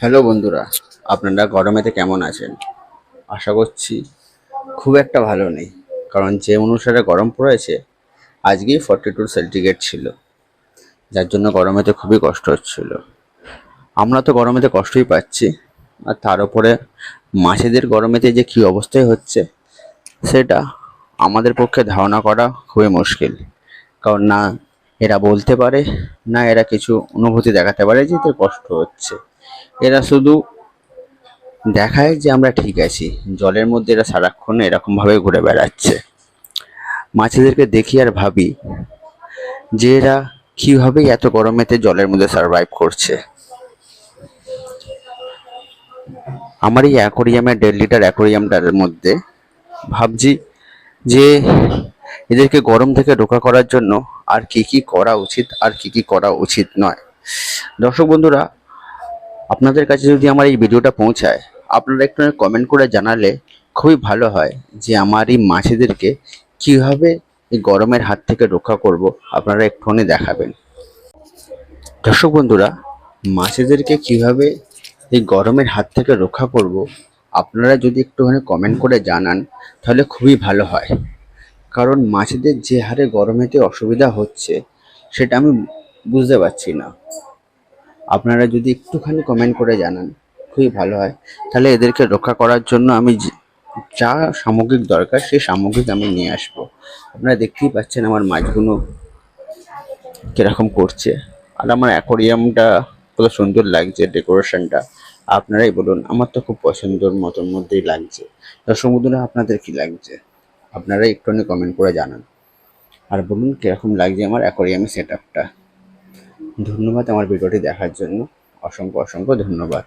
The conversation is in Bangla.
হ্যালো বন্ধুরা, আপনারা গরমেতে কেমন আছেন? আশা করছি খুব একটা ভালো নেই, কারণ যে অনুসারে গরম পড়েছে, আজকেই ফর্টি টু সেন্টিগ্রেড ছিল, যার জন্য গরমেতে খুবই কষ্ট হচ্ছিল। আমরা তো গরমেতে কষ্টই পাচ্ছি, আর তার উপরে মাছেদের গরমেতে যে কী অবস্থায় হচ্ছে, সেটা আমাদের পক্ষে ধারণা করা খুবই মুশকিল। কারণ না এরা বলতে পারে, না এরা কিছু অনুভূতি দেখাতে পারে যে এদের কষ্ট হচ্ছে। এরা শুধু দেখায় যে আমরা ঠিক আছি। জলের মধ্যে এরা সারাক্ষণ এরকমভাবে ঘুরে বেড়াচ্ছে। মাছেদেরকে দেখি আর ভাবি যে এরা কীভাবে এত গরমেতে জলের মধ্যে সার্ভাইভ করছে। আমার এই অ্যাকোরিয়ামের দেড় লিটার অ্যাকোরিয়ামটার মধ্যে ভাবছি যে এদেরকে গরম থেকে রক্ষা করার জন্য আর কি কি করা উচিত, আর কি কি করা উচিত নয়। দর্শক বন্ধুরা আপনাদের কাছে যদি আমার এই ভিডিওটা পৌঁছায়, আপনারা একটু কমেন্ট করে জানালে খুবই ভালো হয় যে আমার এই মাছেদেরকে কীভাবে এই গরমের হাত থেকে রক্ষা করব, আপনারা একটুখানি দেখাবেন। দর্শক বন্ধুরা মাছেদেরকে কীভাবে এই গরমের হাত থেকে রক্ষা করব, আপনারা যদি একটুখানি কমেন্ট করে জানান, তাহলে খুবই ভালো হয়। কারণ মাছেদের যে হারে গরমেতে অসুবিধা হচ্ছে, সেটা আমি বুঝতে পারছি না। আপনারা যদি একটুখানি কমেন্ট করে জানান, খুবই ভালো হয়। তাহলে এদেরকে রক্ষা করার জন্য আমি যে- সামগ্রিক দরকার সেই সামগ্রিক আমি নিয়ে আসব। আপনারা দেখতেই পাচ্ছেন আমার মাছগুলো কীরকম করছে। আর আমার অ্যাকোরিয়ামটা কত সুন্দর লাগছে, ডেকোরেশনটা। আপনারাই বলুন, আমার তো খুব পছন্দের মতন মধ্যেই লাগছে। বন্ধুরা আপনাদের কি লাগছে? আপনারা একটুখানি কমেন্ট করে জানান। আর বলুন, কীরকম লাগছে আমার অ্যাকোরিয়ামের সেট আপটা ধন্যবাদ আমার ভিডিওটি দেখার জন্য। অসংখ্য অসংখ্য ধন্যবাদ।